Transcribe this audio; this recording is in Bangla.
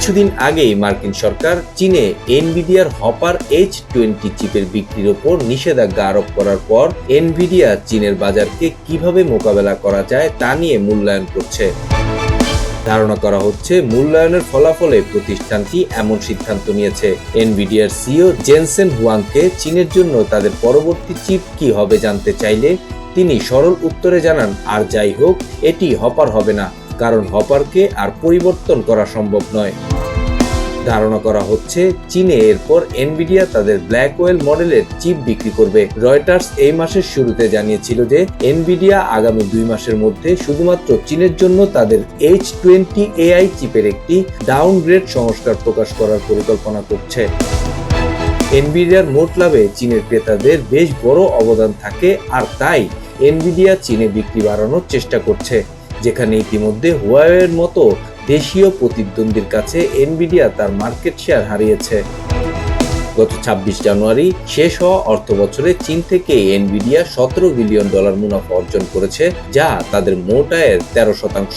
কিছুদিন আগেই মার্কিন সরকার চীনে এনভিডিয়ার হপার এইচ টোয়েন্টি চিপের বিক্রির ওপর নিষেধাজ্ঞা আরোপ করার পর এনভিডিয়া চীনের বাজারকে কীভাবে মোকাবেলা করা যায় তা নিয়ে মূল্যায়ন করছে। ধারণা করা হচ্ছে মূল্যায়নের ফলাফলে প্রতিষ্ঠানটি এমন সিদ্ধান্ত নিয়েছে। এনভিডিয়ার সিও জেনসেন হুয়াংকে চীনের জন্য তাদের পরবর্তী চিপ কি হবে জানতে চাইলে তিনি সরল উত্তরে জানান, আর যাই হোক, এটি হপার হবে না। কারণ হপারকে আর পরিবর্তন করা সম্ভব নয়। ধারণা করা হচ্ছে, চীনে এরপর এনভিডিয়া তাদের ব্ল্যাক ওয়েল মডেলের চিপ বিক্রি করবে। রয়টার্স এই মাসের শুরুতে জানিয়েছিল যে এনভিডিয়া আগামী দুই মাসের মধ্যে শুধুমাত্র চীনের জন্য তাদের এইচ টোয়েন্টি এআই চিপের একটি ডাউনগ্রেড সংস্কার প্রকাশ করার পরিকল্পনা করছে। এনভিডিয়ার মোট লাভে চীনের ক্রেতাদের বেশ বড় অবদান থাকে, আর তাই এনভিডিয়া চীনে বিক্রি বাড়ানোর চেষ্টা করছে। যেখানে ইতিমধ্যে হুয়াওয়ের মতো দেশীয় প্রতিদ্বন্দ্বীর কাছে এনবিডিয়া তার মার্কেট শেয়ার হারিয়েছে। গত ছাব্বিশ জানুয়ারি শেষ হওয়া অর্থ বছরে চীন থেকে এনবিডিয়া সতেরো বিলিয়ন ডলার মুনাফা অর্জন করেছে, যা তাদের মোট আয়ের তেরো শতাংশ।